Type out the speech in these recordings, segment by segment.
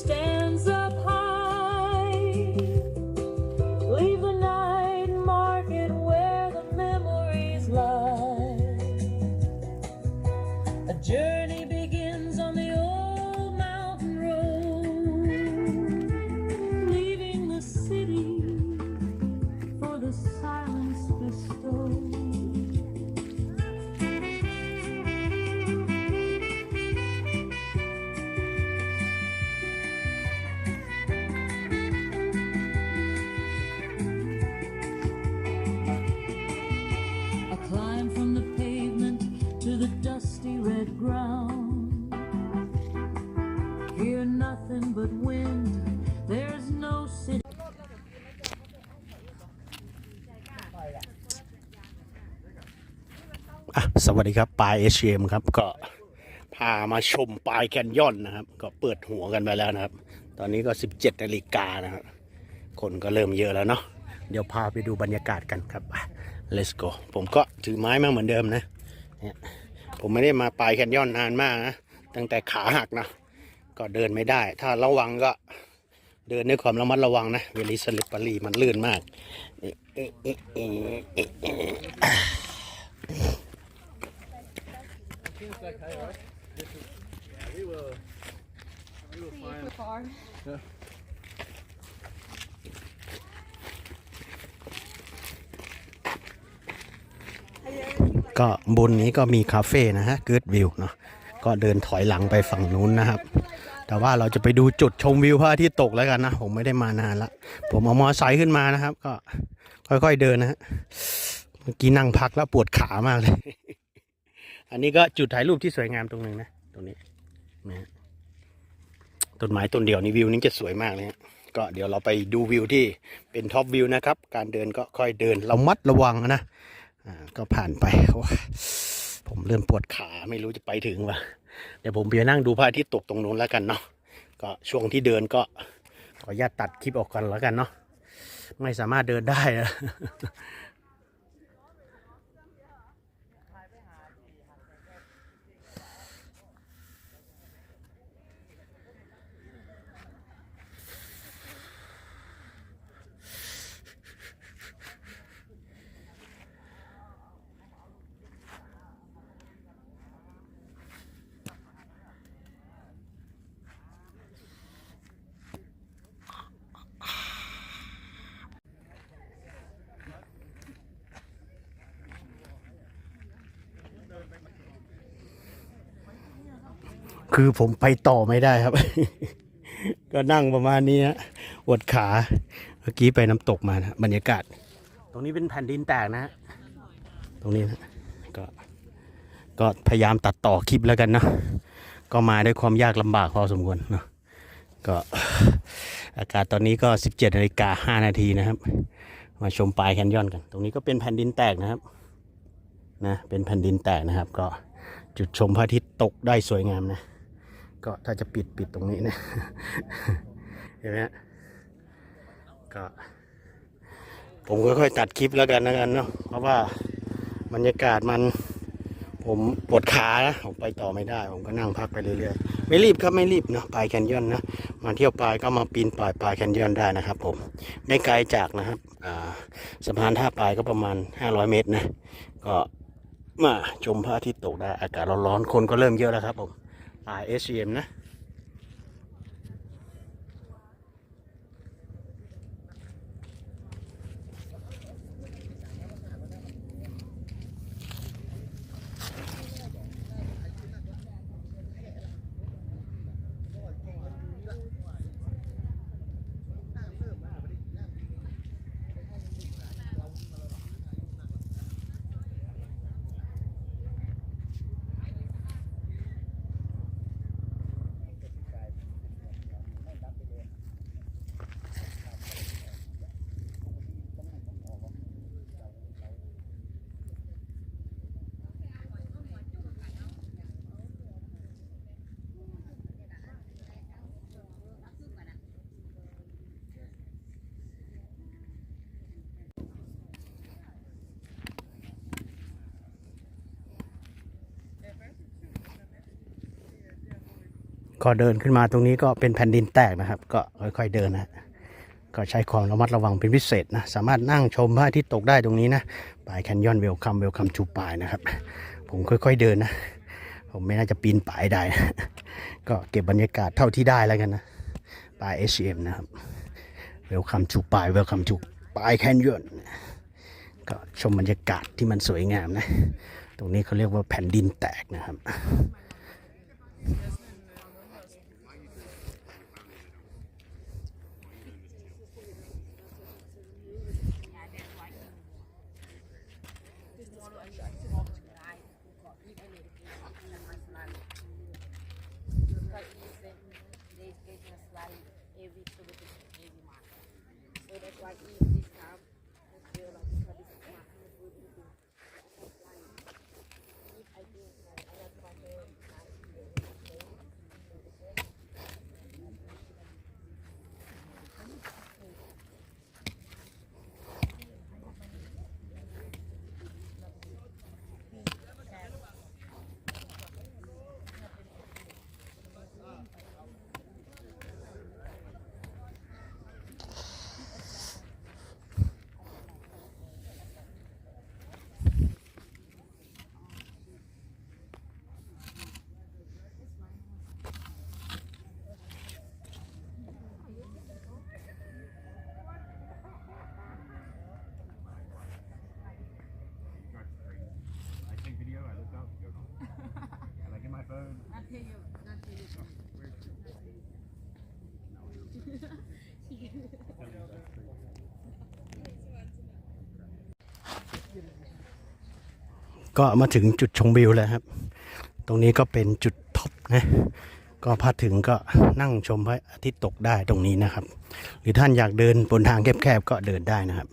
stands climb from the pavement to the dusty red ground. Hear nothing but wind, there's no city. สวัสดีครับปลายเอชเมครับ ก็พามาชมปลายแคนยอนนะครับ ก็เปิดหัวกันไปแล้วนะครับ ตอนนี้ก็ 17นาฬิกานะครับ คนก็เริ่มเยอะแล้วเนาะเดี๋ยวพาไปดูบรรยากาศกันครับ let's go ผมก็ถือไม้มาเหมือนเดิมนะเนี่ยผมไม่ได้มาปลายแคนยอนนานมากนะ ตั้งแต่ขาหักนะ ก็เดินไม่ได้ ถ้าระวังก็เดินด้วยความระมัดระวังนะเวลิสลิปปารีมันลื่นมากเอ๊ะเอ๊ะเอ๊ะเอ๊ะเอ๊ะเอ๊ะ ก็บนนี้ก็มีคาเฟ่นะฮะเกิดวิวเนาะก็เดินถอยหลังไปฝั่งนู้นนะครับ แต่ว่าเราจะไปดูจุดชมวิวพระอาทิตย์ตกแล้วกันนะ ผมไม่ได้มานานละ ผมเอามอไซค์ขึ้นมานะครับ ก็ค่อยๆเดินนะฮะเมื่อกี้นั่งพักแล้วปวดขามากเลย อันนี้ก็จุดถ่ายรูปที่สวยงามตรงนึงนะ ตรงนี้นะต้นไม้ต้นเดียวนี่วิวนี้จะสวยมากเลยฮะก็เดี๋ยวเราไปดูวิวที่เป็นท็อปวิวนะครับ การเดินก็ค่อยเดินระมัดระวังนะ อ่าก็ผ่านไปโอ้ยผมเริ่มปวดขาไม่รู้จะไปถึงวะเดี๋ยวผมไปนั่งดูพระอาทิตย์ตกตรงนู้นแล้วกันเนาะก็ช่วงที่เดินก็ขออนุญาตตัดคลิปออกก่อนแล้วกันเนาะไม่สามารถเดินได้ คือผมไปต่อไม่ได้ครับ ก็นั่งประมาณนี้ฮะปวดขา เมื่อกี้ไปน้ำตกมานะบรรยากาศ ตรงนี้เป็นแผ่นดินแตกนะฮะตรงนี้นะก็ก็พยายามตัดต่อคลิปแล้วกันเนาะก็มาด้วยความยากลำบากพอสมควรเนาะก็อากาศตอนนี้ก็ 17นาฬิกา5นาทีนะครับ มาชมปลายแคนยอนกัน ตรงนี้ก็เป็นแผ่นดินแตกนะครับนะเป็นแผ่นดินแตกนะครับ ก็จุดชมพระอาทิตย์ตกได้สวยงามนะ ก็ถ้าจะปิดปิดตรงนี้นะเห็นไหมก็ผมค่อยๆตัดคลิปแล้วกันนะกันเนาะเพราะว่าบรรยากาศมันผมปวดขานะผมไปต่อไม่ได้ ผมก็นั่งพักไปเรื่อยๆไม่รีบครับไม่รีบเนาะปลายแคนยอนนะมาเที่ยวปลายก็มาปีนปลายปลายแคนยอนได้นะครับ ผมไม่ไกลจากนะครับสะพานท่าปลายก็ประมาณ 500 เมตรนะก็มาชมพระอาทิตย์ตกได้อากาศร้อนๆคนก็เริ่มเยอะแล้วครับผม ปลายเอสเอ็มนะ ก็เดินขึ้นมาตรงนี้ก็เป็นแผ่นดินแตกนะครับ ก็ค่อยๆเดินนะก็ใช้ความระมัดระวังเป็นพิเศษนะ สามารถนั่งชมพระอาทิตย์ตกได้ตรงนี้นะปลายแคนยอนเวลคัมเวลคัมชูปายนะครับ ผมค่อยๆเดินนะ ผมไม่น่าจะปีนป่ายได้นะก็เก็บบรรยากาศเท่าที่ได้แล้วกันนะปลาย HM นะครับเวลคัมชูปายเวลคัมชูปายแคนยอนก็ชมบรรยากาศที่มันสวยงามนะ ตรงนี้เขาเรียกว่าแผ่นดินแตกนะครับ heavy, tudo heavy, marca. Olha aqui, ก็มาถึงจุดชมวิวแล้วครับ ตรงนี้ก็เป็นจุดท็อปนะ ก็พาถึงก็นั่งชมพระอาทิตย์ตกได้ตรงนี้นะครับ หรือท่านอยากเดินบนทางแคบๆก็เดินได้นะครับ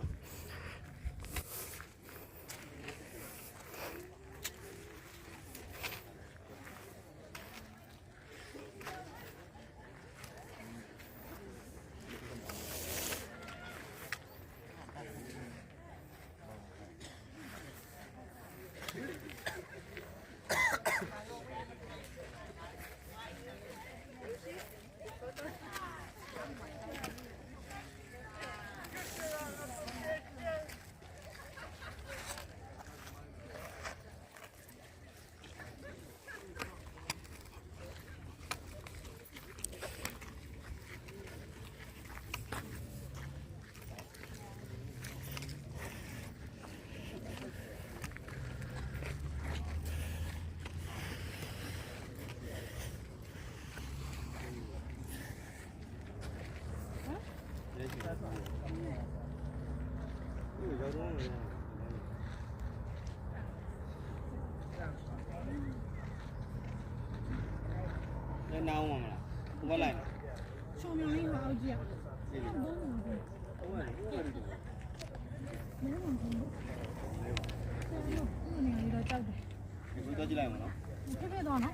နားအောင်ပါမလားဘယ်လိုက်လဲဆောင်းလေးဟောကြီးอ่ะဘုံဘုံဟုတ်ပါဘူးဟုတ်ပါဘူးမင်းမဟုတ်ဘူးဆောင်းလေးတော့ကြောက်တယ်ဒီလိုတော့ကြည့်လိုက်အောင်နော်ဖြစ်ဖြစ်တော့နော်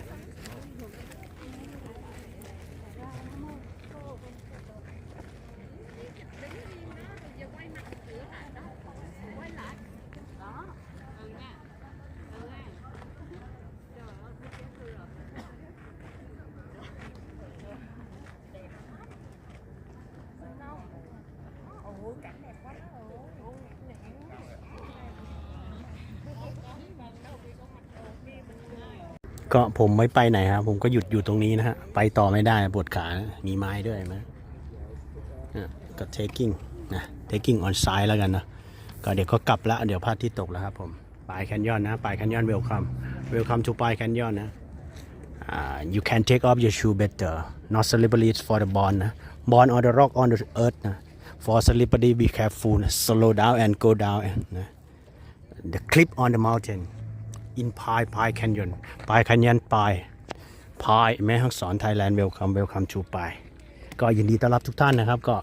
ก็ผมไม่ไปไหนครับผมก็หยุดอยู่ตรงนี้นะฮะ ไปต่อไม่ได้ปวดขา มีไม้ด้วยนี่ยก็ taking นะ taking on side แล้วกันนะ ก็เดี๋ยวก็กลับละเดี๋ยวพระอาทิตย์ตกแล้วครับผมปลายแคนยอนนะปลายแคนยอน welcome welcome to ปลายแคนยอนนะ you can take off your shoe better not slippery for the bond นะ bond on the rock on the earth นะ for slippery be careful นะ slow down and go down นะ the cliff on the mountain in Pai Pai Canyon Pai Canyon ปายพายแม่ฮักสอนไทยแลนด์ welcome welcome to ปายก็ยินดีต้อนรับทุกท่านนะครับก็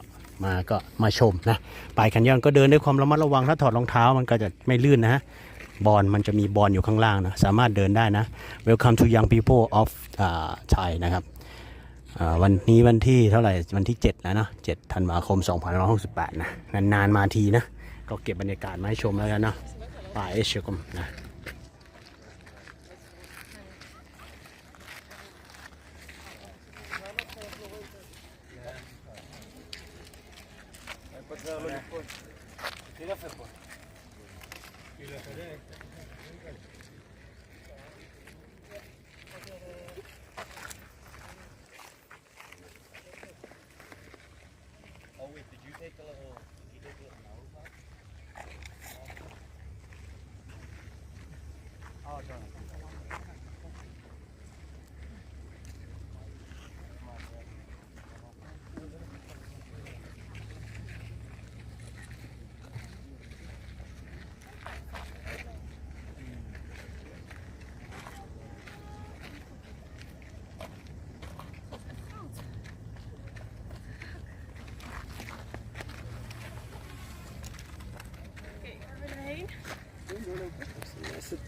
มาก็มาชมนะปายแคนยอนก็เดินด้วยความระมัดระวังถ้าถอดรองเท้ามันก็จะไม่ลื่นนะฮะบอลมันจะมีบอลอยู่ข้างล่างนะ สามารถเดินได้นะ welcome to young people of uh, Thai นะครับวันนี้วันที่เท่าไหร่ วันที่ 7 แล้วเนะ7ธันวาคม 2568 นะ นานๆมาทีนะ ก็เก็บบรรยากาศมาให้ชมแล้วกันเนาะป่าเอเชียกมนะ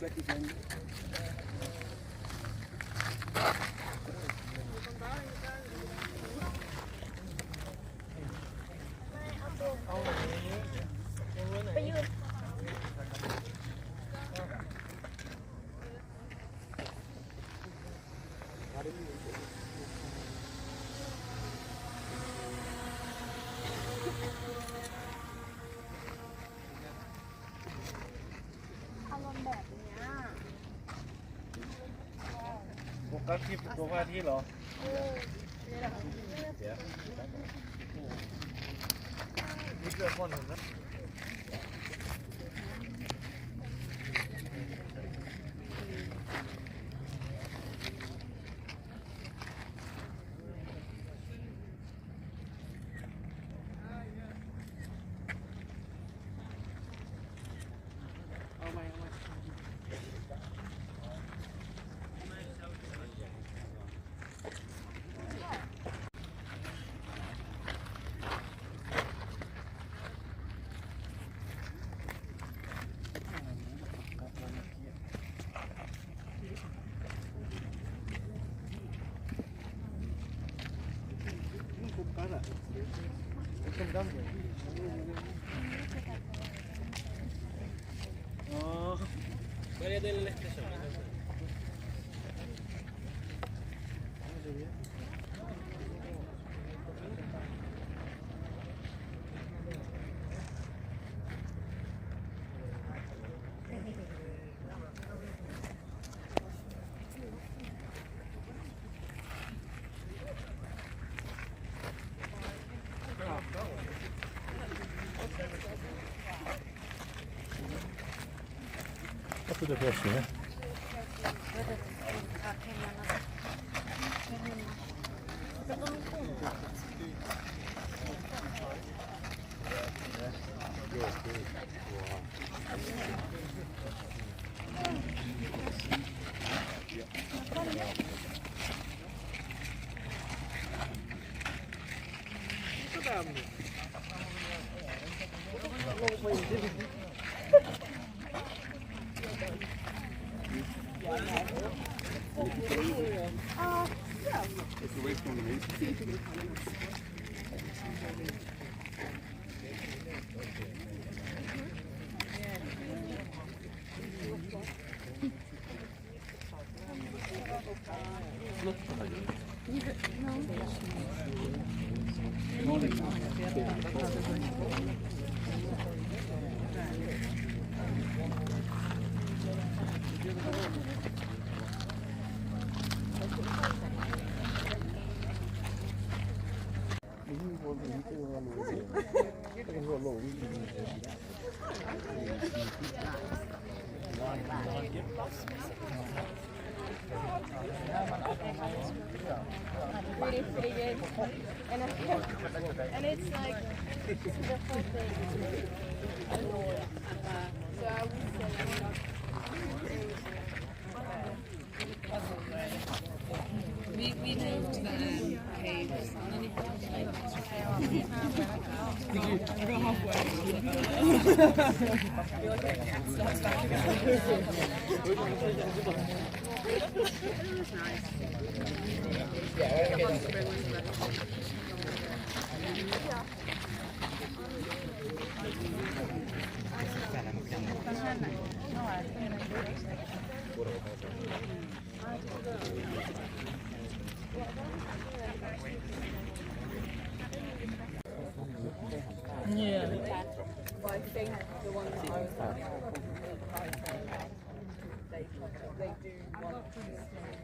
อ โฟกัสที่ตัวพ่อาที่เหรอเออเนี่ยแหละนี่เกิดคนเห็น ไหม เ Enrolou. We, we drove to the caves and then you have to like you go halfway. It was nice. Yeah, caves. But I think the one that I was looking at, they, they do want to.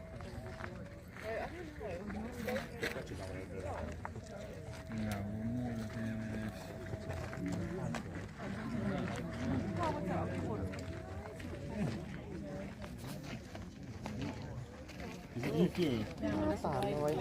พี่สามร้อย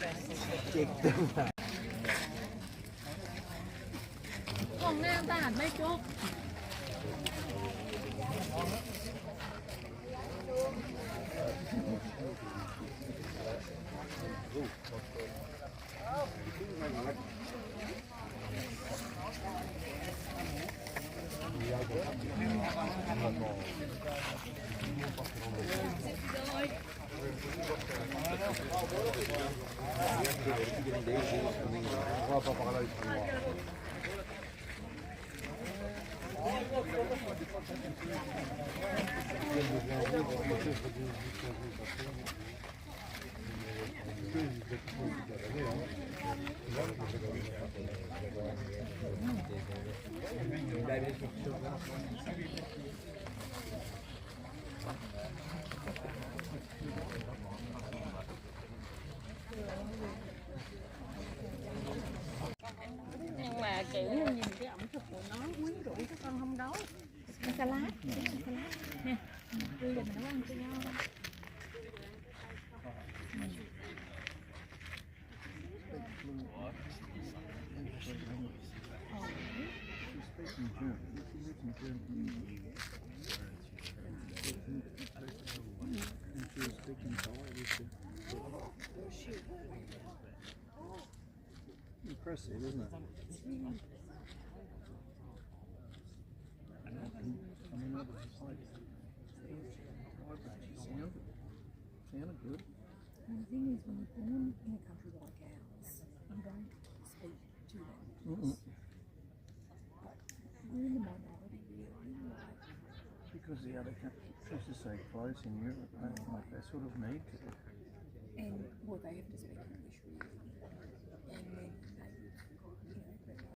cốt nhỉ? ห้องน้าบาทไม่จก Il y a des choses. Impressive, isn't it? Sounded good. And the thing is, when you're born in a country like ours, you don't speak to them. Mm-mm. We're in the minority, really. Like, Because the other countries, to say close in Europe, don't like they sort of need to. and well, they have to speak.